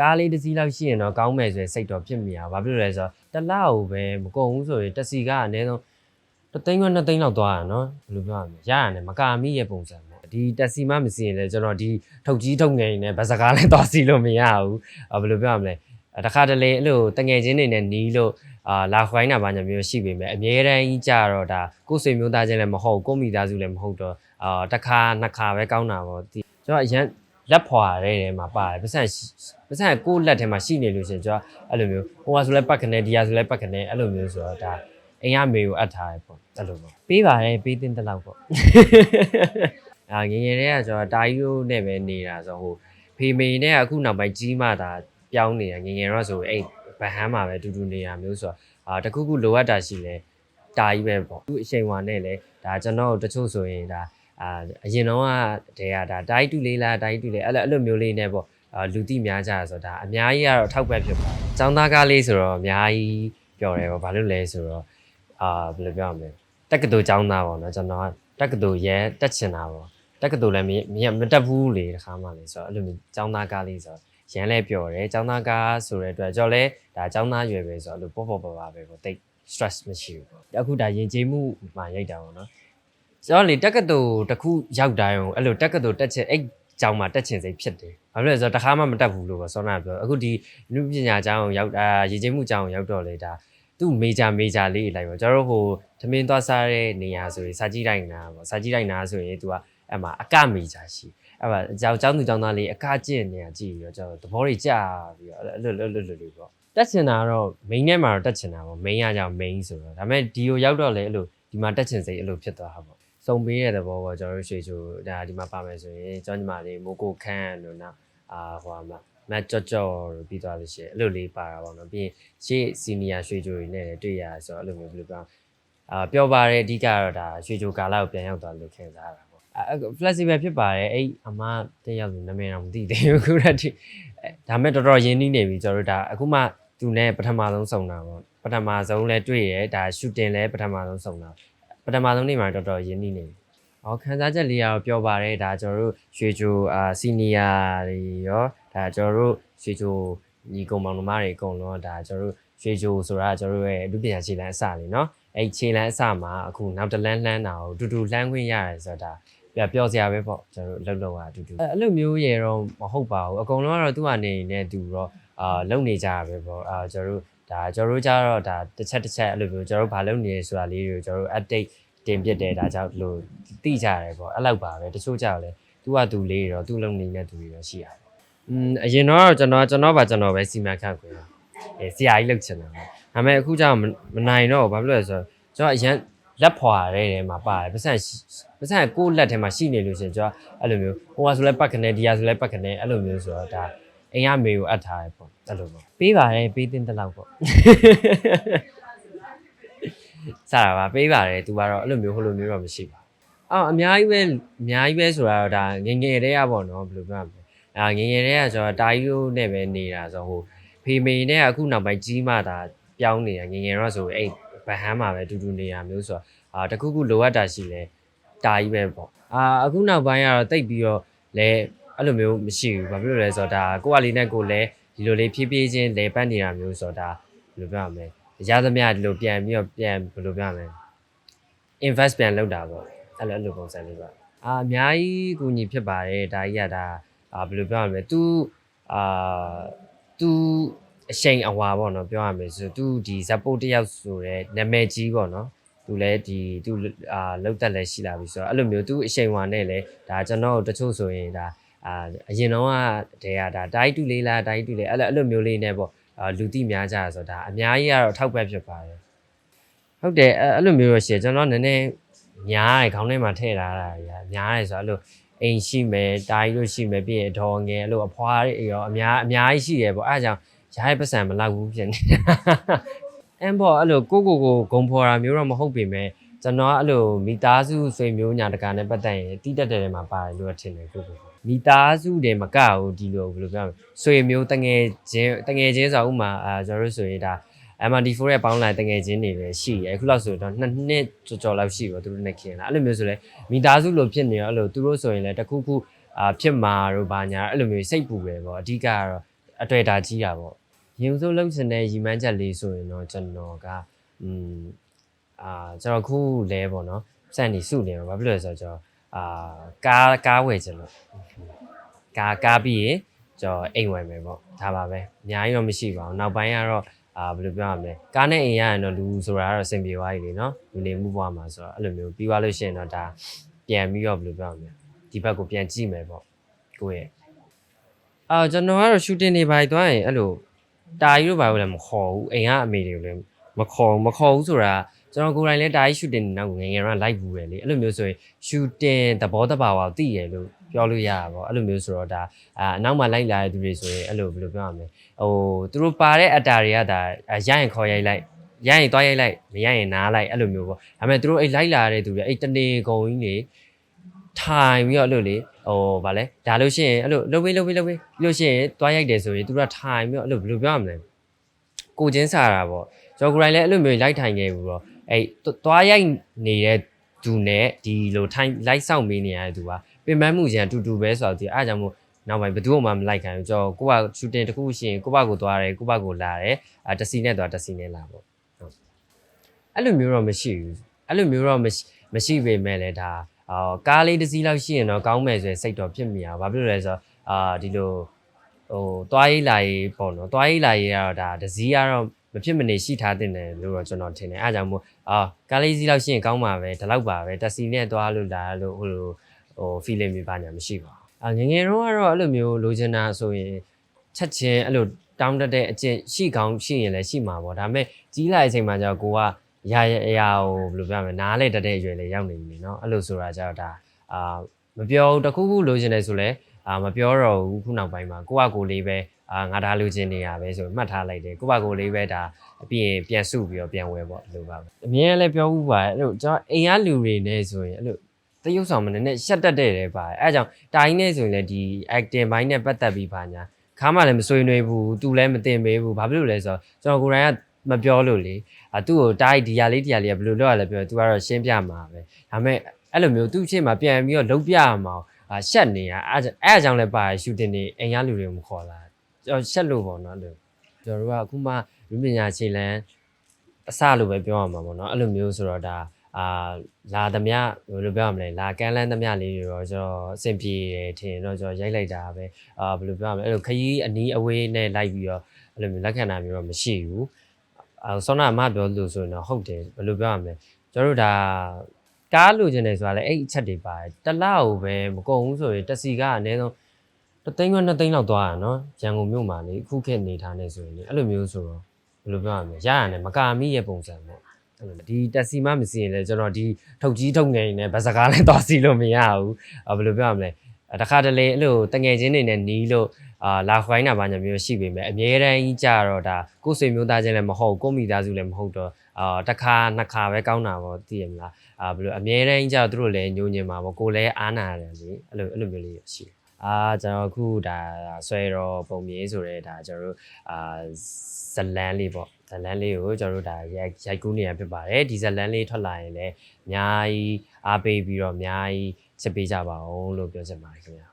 ကားလေးတစ်စီးလောက်ရှိရင်တော့ကောင်းမယ်ဆိုရင်စိတ်တော့ဖြစ်မိတာဘာဖြစ်လို့လဲဆိုတော့တစ်လောက်ကိုပဲမကုန်ဘူးဆိုရင်တစ်စီကအနည်းဆုံးတစ်သိန်းခွန်းနှစ်သိန်းလောက်သွားတာနော်ဘယ်လိုပြောရမလဲရရတယ်မကာမိရဲ့ပုံစံပေါ့ဒီတက်စီမှမစီရင်လေကျွန်တော်ဒီထုတ်ကြီးထုတ်ငယ်နေဗစကားလည်းသွားစီလို့မရဘူးအာဘယ်လိုပြောရမလဲအဲတစ်ခါတလေအဲ့လိုတငယ်ချင်းတွေနဲ့နီးလို့အာလာခိုင်းတာဘာညာမျိုးရှိပေမဲ့အမြဲတမ်းကြီးကြတော့ဒါကိုယ်ဆွေမျိုးသားချင်းလည်းမဟုတ်ကိုယ့်မိသားစုလည်းမဟုတ်တော့အာတစ်ခါနှစ်ခါပဲကောင်းတာပေါ့ဒီကျွန်တော်အရင် လက်ဖွာတဲ့ထဲမှာပါတယ်ပတ်စံရှိပတ်စံကိုယ့်လက်ထဲမှာရှိနေလို့ရှရင်ကျွန်တော်အဲ့လိုမျိုးဟိုကဆိုလဲပတ်ခနဲ့ဒီကဆိုလဲပတ်ခနဲ့အဲ့လိုမျိုးဆိုတော့ဒါအိမ်ကမေကိုအပ်ထားရပေါ့အဲ့လိုပေါ့ပေးပါတယ်ပေးတင်တဲ့လောက်ပေါ့အာငယ်ငယ်တည်းကကျွန်တော်တာယူနဲ့ပဲနေတာဆိုဟိုဖေမေနဲ့အခုနောက်ပိုင်းကြီးမှဒါပြောင်းနေတာငယ်ငယ်တော့ဆိုအဲ့ဗဟန်းမှာပဲတူတူနေတာမျိုးဆိုတော့အာတခုခုလိုအပ်တာရှိလဲတာကြီးပဲပေါ့သူအချိန်ဝါနဲ့လဲဒါကျွန်တော်တို့တချို့ဆိုရင်ဒါ အာအရင်တော့ကတည်းကဒါတာကြီးတူလေးလားတာကြီးတူလေးအဲ့လိုအဲ့လိုမျိုးလေးနဲ့ပေါ့အာလူတိများကြဆိုတော့ဒါအများကြီးကတော့ထောက်ပံ့ဖြစ်ပါတယ်။ចောင်းသားကားလေးဆိုတော့အများကြီးပြောတယ်ပေါ့ဘာလို့လဲဆိုတော့အာဘယ်လိုပြောရမလဲတက္ကသိုလ်ចောင်းသားပေါ့နော်ကျွန်တော်ကတက္ကသိုလ်ရဲတက်ချင်တာပေါ့တက္ကသိုလ်လည်းမမမတက်ဘူးလေတခါမှလေဆိုတော့အဲ့လိုမျိုးចောင်းသားကားလေးဆိုတော့ရန်လဲပြောတယ်ចောင်းသားကားဆိုတဲ့အတွက်ကြော်လဲဒါចောင်းသားရွယ်ပဲဆိုတော့အဲ့လိုပေါ့ပေါ့ပါပါပဲပေါ့တိတ် stress မရှိဘူးပေါ့အခုဒါရင်ကျေးမှုမှရိုက်တာပေါ့နော် ကျွန်တော်လေတက္ကသိုလ်တစ်ခုရောက်တိုင်းအောင်အဲ့လိုတက္ကသိုလ်တက်ချင်အဲ့ကျောင်းမှာတက်ချင်စိတ်ဖြစ်တယ်။ဘာဖြစ်လဲဆိုတော့တခါမှမတက်ဘူးလို့ပေါ့ဆောနာပြောအခုဒီလူပညာကျောင်းရောက်အာရည်ကျမှုကျောင်းရောက်တော့လေဒါသူ့မေဂျာမေဂျာလေးလိုက်ပေါ့ကျွန်တော်တို့ဟိုသမင်းသွားစားတဲ့နေရာဆိုရင်စာကြည့်တိုင်းနာပေါ့စာကြည့်တိုင်းနာဆိုရင် तू ကအဲ့မှာအကမေဂျာရှိအဲ့မှာကျောင်းကျောင်းသူကျောင်းသားလေးအကကျင့်နေရကြည့်ပြီးတော့ကျွန်တော်သဘောတွေကြာပြီးတော့အဲ့လိုလိုလိုလိုလိုပေါ့တက်ချင်တာကတော့ main ထဲမှာတော့တက်ချင်တာပေါ့ main ကကြောင့် main ဆိုတော့ဒါပေမဲ့ဒီကိုရောက်တော့လေအဲ့လိုဒီမှာတက်ချင်စိတ်အဲ့လိုဖြစ်သွားတာပေါ့ စုံပေးတဲ့သဘောပေါ့ကျွန်တော်တို့ရွှေချိုဒါဒီမှာပါမယ်ဆိုရင်ကျောင်းညီမလေးမိုးကိုခန့်လို့နော်အာဟိုမှာမတ်ကြော့ကြော့လို့ပြီးသွားလို့ရှိရင်အဲ့လိုလေးပါတာပေါ့နော်ပြီးရင်ရှေ့စီနီယာရွှေချိုတွေနဲ့လည်းတွေ့ရဆိုတော့အဲ့လိုမျိုးဘယ်လိုပြောအာပြောပါတယ်အဓိကတော့ဒါရွှေချိုကာလာကိုပြန်ရောက်သွားလို့ခင်စားတာပေါ့အဲ flexible ဖြစ်ပါတယ်အဲ့အမတယောက်လူနာမည်တော့မသိသေးဘူးခုတည်းဒါမဲ့တော်တော်ရင်းနှီးနေပြီကျွန်တော်တို့ဒါအခုမှသူနဲ့ပထမဆုံးစုံတာပေါ့ပထမဆုံးလဲတွေ့ရဒါ shooting လဲပထမဆုံးစုံတာ ပထမဆုံးနေ့မှာတော်တော်ရင်းနှီးနေပြီ။အော်ခန်းစားချက်လေးရောပြောပါရဲဒါကျွန်တော်တို့ရွှေချိုအာစီနီယာတွေရောဒါကျွန်တော်တို့ရွှေချိုညီကောင်မောင်နှမတွေအကုန်လုံးဒါကျွန်တော်တို့ရွှေချိုဆိုတာကျွန်တော်တို့ရဲ့အမှုပညာရှင်လမ်းအစလေနော်။အဲ့ခြေလမ်းအစမှာအခုနောက်တလန်းလှမ်းတာကိုတူတူလှမ်းခွင့်ရတယ်ဆိုတာပြပြောစရာပဲပေါ့ကျွန်တော်တို့လှုပ်လှုပ်တာအတူတူအဲ့လိုမျိုးရေတော့မဟုတ်ပါဘူးအကုန်လုံးကတော့သူ့အနေနဲ့သူတော့အာလုံနေကြရပဲပေါ့အာကျွန်တော်တို့ ဒါကျွန်တော်တို့ကြတော့ဒါတစ်ချက်တစ်ချက်အဲ့လိုမျိုးကျွန်တော်တို့ဘာလုပ်နေလဲဆိုတာလေးတွေကိုကျွန်တော်တို့ update တင်ပြတယ်ဒါကြောင့်လို့သိကြရတယ်ပေါ့အဲ့လောက်ပါပဲတချို့ကြောက်လဲသူကသူလေးတွေတော့သူ့လုံနေတဲ့သူတွေတော့ရှိရတယ်อืมအရင်တော့ကျွန်တော်ကျွန်တော်ပါကျွန်တော်ပဲစီမံခန့်ခွင့်တာအဲဆရာကြီးလုပ်ချင်တာပေါ့ဒါပေမဲ့အခုကျတော့မနိုင်တော့ဘာဖြစ်လို့လဲဆိုတော့ကျွန်တော်အရင်လက်ဖွာတဲ့ထဲမှာပါတယ်ပတ်စံပတ်စံကိုယ့်လက်ထဲမှာရှိနေလို့ရှင်ကျွန်တော်အဲ့လိုမျိုးဟိုကဆိုလဲပတ်ခနဲ့ဒီကဆိုလဲပတ်ခနဲ့အဲ့လိုမျိုးဆိုတော့ဒါအိမ်ကမေကိုအပ်ထားရပေါ့ အဲ့လိုပေါ့ပေးပါတယ်ပေးတင်တဲ့လောက်ပေါ့စားတာပါပေးပါတယ်သူကတော့အဲ့လိုမျိုးဟိုလိုမျိုးတော့မရှိပါဘူးအော်အများကြီးပဲအများကြီးပဲဆိုတာတော့ဒါငငယ်တည်းကပေါ့နော်ဘယ်လိုပြောရမလဲအာငငယ်တည်းကကျွန်တော်တာယူနဲ့ပဲနေတာဆိုဟိုဖေမေနဲ့အခုနောက်ပိုင်းကြီးမှဒါပြောင်းနေတာငငယ်တော့ဆိုအဲ့ဗဟန်းမှာပဲတူတူနေတာမျိုးဆိုတော့အာတခုခုလိုအပ်တာရှိလဲတာကြီးပဲပေါ့အာအခုနောက်ပိုင်းကတော့တိတ်ပြီးတော့လဲအဲ့လိုမျိုးမရှိဘူးဘာဖြစ်လို့လဲဆိုတော့ဒါကိုကလေးနဲ့ကိုလည်း ဒီလိုလေးဖြည်းဖြည်းချင်းလေပတ်နေတာမျိုးဆိုတာဘယ်လိုပြောရမလဲရသမျှဒီလိုပြန်ပြီးတော့ပြန်ဘယ်လိုပြောရမလဲ invest ပြန်လုပ်တာပေါ့အဲ့လိုအဲ့လိုပုံစံလေးပါအာအများကြီးကူညီဖြစ်ပါတယ်ဒါကြီးကဒါအာဘယ်လိုပြောရမလဲ तू အာသူအရှိန်အဝါပေါ့နော်ပြောရမယ်ဆိုသူဒီဇပို့တယောက်ဆိုရဲနာမည်ကြီးပေါ့နော်သူလည်းဒီသူအာလောက်တက်လည်းရှိလာပြီဆိုတော့အဲ့လိုမျိုးသူအရှိန်ဝါနဲ့လည်းဒါကျွန်တော်တို့တချို့ဆိုရင်ဒါ အာအရင်တော့ကတည်းကဒါတိုင်းတူလေးလားတိုင်းတူလေးအဲ့လိုအဲ့လိုမျိုးလေးနဲ့ပေါ့အာလူတိများကြဆိုတော့ဒါအများကြီးကတော့ထောက်ပံ့ဖြစ်ပါတယ်ဟုတ်တယ်အဲ့အဲ့လိုမျိုးတော့ရှေ့ကျွန်တော်နည်းနည်းများတယ်ခေါင်းထဲမှာထည့်ထားတာကြီးများတယ်ဆိုတော့အဲ့လိုအိမ်ရှိမယ်တာကြီးတို့ရှိမယ်ပြီးရင်ဒေါ်ငယ်အဲ့လိုအဖွားတွေရောအများအများကြီးရှိတယ်ပေါ့အဲ့ဒါကြောင့်ရားရဲ့ပတ်စံမလောက်ဘူးဖြစ်နေတာအမ်ပေါ့အဲ့လိုကိုကိုကိုဂုံဖော်တာမျိုးတော့မဟုတ်ပေမဲ့ကျွန်တော်ကအဲ့လိုမိသားစုဆွေမျိုးညာတကာနဲ့ပတ်သက်ရင်တိတက်တယ်မှာပါတယ်လို့ထင်တယ်ကိုကို မိသားစုတွေမကဘူးဒီလိုဘယ်လိုပြောမလဲဆွေမျိုးတငယ်ချင်းတငယ်ချင်းဆိုဥမာအာကျွန်တော်တို့ဆိုရင်ဒါ MRD4 ရဲ့ပေါင်းလိုက်တငယ်ချင်းတွေပဲရှိရယ်အခုလောက်ဆိုတော့နှစ်နှစ်ကျော်ကျော်လောက်ရှိပါသူတို့နဲ့ခင်လာအဲ့လိုမျိုးဆိုလဲမိသားစုလိုဖြစ်နေရောအဲ့လိုသူတို့ဆိုရင်လည်းတခုခုအာဖြစ်မှာတို့ဘာညာအဲ့လိုမျိုးစိတ်ပူပဲပေါ့အဓိကကတော့အတွေ့အတာကြီးတာပေါ့ရင်စိုးလုံးစင်တဲ့ရီမန်းချက်လေးဆိုရင်တော့ကျွန်တော်ကอืมအာကျွန်တော်ခုလဲပေါ့နော်စံနေစုနေမှာဘာဖြစ်လို့လဲဆိုတော့ကျွန်တော် အာကားကားဝယ်ချင်လို့ကားကားပြီးရင်ကျွန်တော်အိမ်ဝယ်မယ်ပေါ့ဒါပါပဲအများကြီးတော့မရှိပါဘူးနောက်ပိုင်းကတော့အာဘယ်လိုပြောရမလဲကားနဲ့အိမ်ရရင်တော့လူဆိုတာကတော့အဆင်ပြေသွားပြီလေနော်လူနေမှုဘဝမှာဆိုတော့အဲ့လိုမျိုးပြီးသွားလို့ရှိရင်တော့ဒါပြန်ပြီးတော့ဘယ်လိုပြောရမလဲဒီဘက်ကိုပြန်ကြည့်မယ်ပေါ့ကိုယ့်ရဲ့အာကျွန်တော်ကတော့ shooting နေပါသွားရင်အဲ့လိုတာကြီးတို့ဘာလို့လဲမခေါ်ဘူးအိမ်ကအမေတွေကိုလည်းမခေါ်ဘူးမခေါ်ဘူးဆိုတာ ကျွန်တော်ကိုယ်တိုင်လည်းတာကြီး shooting နေတော့ငယ်ငယ်တော့ live ဘူးပဲလေအဲ့လိုမျိုးဆိုရင် shooting သဘောတဘာဝကိုသိရလို့ပြောလို့ရတာပေါ့အဲ့လိုမျိုးဆိုတော့ဒါအာအနောက်မှာလိုက်လာတဲ့သူတွေဆိုရင်အဲ့လိုဘယ်လိုပြောရမလဲဟိုသူတို့ပါတဲ့အတာတွေကဒါအာရရင်ခေါ်ရိုက်လိုက်ရရင်သွားရိုက်လိုက်မရရင်နားလိုက်အဲ့လိုမျိုးပေါ့ဒါပေမဲ့သူတို့အဲ့လိုက်လာတဲ့သူတွေအဲ့တနေကုန်ကြီးနေထိုင်ပြီးတော့အဲ့လိုလေဟိုဗာလဲဒါလို့ရှိရင်အဲ့လိုလှုပ်ဝေးလှုပ်ဝေးလှုပ်ဝေးပြီးလို့ရှိရင်သွားရိုက်တယ်ဆိုရင်သူတို့ကထိုင်ပြီးတော့အဲ့လိုဘယ်လိုပြောရမလဲကိုချင်းစားတာပေါ့ကျွန်တော်ကိုယ်တိုင်လည်းအဲ့လိုမျိုးလိုက်ထိုင်ခဲ့ဘူးတော့ အဲ့သွားရိုက်နေတဲ့သူနဲ့ဒီလိုထိုင်လိုက်ဆောင်ပေးနေရတဲ့သူကပင်ပန်းမှုချင်တူတူပဲဆိုတော့ဒီအားကြောင့်မို့နောက်ပိုင်းဘယ်သူမှမလိုက်ခံဘူးကျွန်တော်ကိုက shooting တစ်ခုရှိရင်ကိုဘကိုသွားတယ်ကိုဘကိုလာတယ်အာတစီနဲ့သွားတစီနဲ့လာပေါ့ဟုတ်အဲ့လိုမျိုးတော့မရှိဘူးအဲ့လိုမျိုးတော့မရှိမရှိပေမဲ့လည်းဒါအာကားလေးတစ်စီးလောက်ရှိရင်တော့ကောင်းမယ်ဆိုရင်စိတ်တော့ဖြစ်မိတာဘာဖြစ်လို့လဲဆိုတော့အာဒီလိုဟိုသွားရေးလာရေးပေါ့နော်သွားရေးလာရေးကတော့ဒါတစ်စီးကတော့ မဖြစ်မနေရှိထားတဲ့တယ်လို့တော့ကျွန်တော်ထင်တယ်အားကြောင့်မို့အာကားလေးစီးလောက်ရှိရင်ကောင်းပါပဲဒီလောက်ပါပဲတစီနဲ့သွားလို့လာလို့ဟိုလိုဟို feeling မျိုးပါညာမရှိပါဘူးအာငယ်ငယ်တော့ကတော့အဲ့လိုမျိုးလိုချင်တာဆိုရင် ချက်ချင်းအဲ့လိုတောင်းတတဲ့အကျင့်ရှိကောင်းရှိရင်လည်းရှိမှာပေါ့ဒါပေမဲ့ကြီးလာတဲ့အချိန်မှာကျတော့ကိုကရာရာရာဟိုဘယ်လိုပြောမလဲနားလေတတ်တဲ့အရွယ်လေးရောက်နေပြီเนาะအဲ့လိုဆိုတာကျတော့ဒါအာမပြောဘူးတခုခုလိုချင်တယ်ဆိုလဲအာမပြောတော့ဘူးခုနောက်ပိုင်းမှာကိုကကိုလေးပဲ အာငါဒါလိုချင်နေရပဲဆိုမှတ်ထားလိုက်တယ်ကိုကကိုလေးပဲဒါပြီးရင်ပြန်စုပြီးတော့ပြန်ဝဲပေါ့အဲ့လိုပါပဲအမြင်လည်းပြောဘူးပါအဲ့လိုကျွန်တော်အိမ်ကလူတွေနဲ့ဆိုရင်အဲ့လိုတရုပ်ဆောင်မနေနဲ့ရှက်တက်တဲ့တယ်ပါတယ်အဲအကြောင်းတာကြီးနဲ့ဆိုရင်လည်းဒီ acting ဘိုင်းနဲ့ပတ်သက်ပြီးပါညာခါမှလည်းမဆွေးနွေးဘူးသူလည်းမတင်ပေးဘူးဘာဖြစ်လို့လဲဆိုတော့ကျွန်တော်ကိုယ်တိုင်ကမပြောလို့လေအသူ့ကိုတားဒီရလေးဒီရလေးကဘယ်လိုလုပ်ရလဲပြောသူကတော့ရှင်းပြမှာပဲဒါပေမဲ့အဲ့လိုမျိုးသူ့အချိန်မှာပြန်ပြီးတော့လုံးပြရမှာအာရှက်နေတာအဲ့အဲ့အကြောင်းလည်းပါရှူတင်နေအိမ်ရလူတွေကိုမခေါ်လာ ကျွန်တော်ရှက်လို့ပေါ့နော်လို့ကျွန်တော်တို့ကအခုမှလူပညာရှင်လန်းအစလို့ပဲပြောရမှာပေါ့နော်အဲ့လိုမျိုးဆိုတော့ဒါအာလာသမျှဘယ်လိုပြောရမလဲလာကန်းလန်းသမျှလေးတွေတော့ကျွန်တော်အဆင်ပြေတယ်ထင်တော့ကျွန်တော်ရိုက်လိုက်တာပဲအာဘယ်လိုပြောရမလဲအဲ့လိုခရီးအနီးအဝေးနဲ့လိုက်ပြီးတော့အဲ့လိုမျိုးလက်ခံတာမျိုးတော့မရှိဘူးအာဆောနာအမပြောလို့ဆိုရင်တော့ဟုတ်တယ်ဘယ်လိုပြောရမလဲကျွန်တော်တို့ဒါကားလိုချင်တယ်ဆိုတာလေအဲ့အချက်တွေပါတယ်တစ်လောက်ပဲမကုန်ဘူးဆိုရင်တက်စီကအနည်းဆုံး တစ်သိန်းခွဲနှစ်သိန်းလောက်သွားရနော်ရန်ကုန်မြို့မှာလေအခုခေတ်နေထားနေဆိုရင်လေအဲ့လိုမျိုးဆိုတော့ဘယ်လိုပြောရမလဲရရတယ်မကာမိရဲ့ပုံစံပေါ့အဲ့လိုဒီတက်စီမမစီရင်လဲကျွန်တော်ဒီထုတ်ကြီးထုတ်ငယ်နေဗစကားလည်းသွားစီလို့မရဘူးအဘယ်လိုပြောရမလဲအဲတခါတလေအဲ့လိုတငယ်ချင်းတွေနဲ့နီးလို့အာလာခိုင်းတာဘာညာမျိုးရှိပေမဲ့အမြဲတမ်းကြီးကြတော့ဒါကိုယ်ဆွေမျိုးသားချင်းလည်းမဟုတ်ကိုယ်မိသားစုလည်းမဟုတ်တော့အာတစ်ခါနှစ်ခါပဲကောင်းတာပေါ့သိရမလားအာဘယ်လိုအမြဲတမ်းကြီးကြတော့သူတို့လည်းညိုညင်မှာပေါ့ကိုယ်လည်းအားနာရတယ်လေအဲ့လိုအဲ့လိုမျိုးလေးရှိတယ် အာကျွန်တော်အခုဒါဆွဲတော့ပုံမြေဆိုရဲဒါကျွန်တော်တို့အာဇလန်းလေးပေါ့ဇလန်းလေးကိုကျွန်တော်တို့ဒါရိုက်ရိုက်ကူးနေရဖြစ်ပါတယ်ဒီဇလန်းလေးထွက်လာရင်လည်းအများကြီးအားပေးပြီးတော့အများကြီးချက်ပေးကြပါအောင်လို့ပြောချင်ပါတယ်ခင်ဗျာ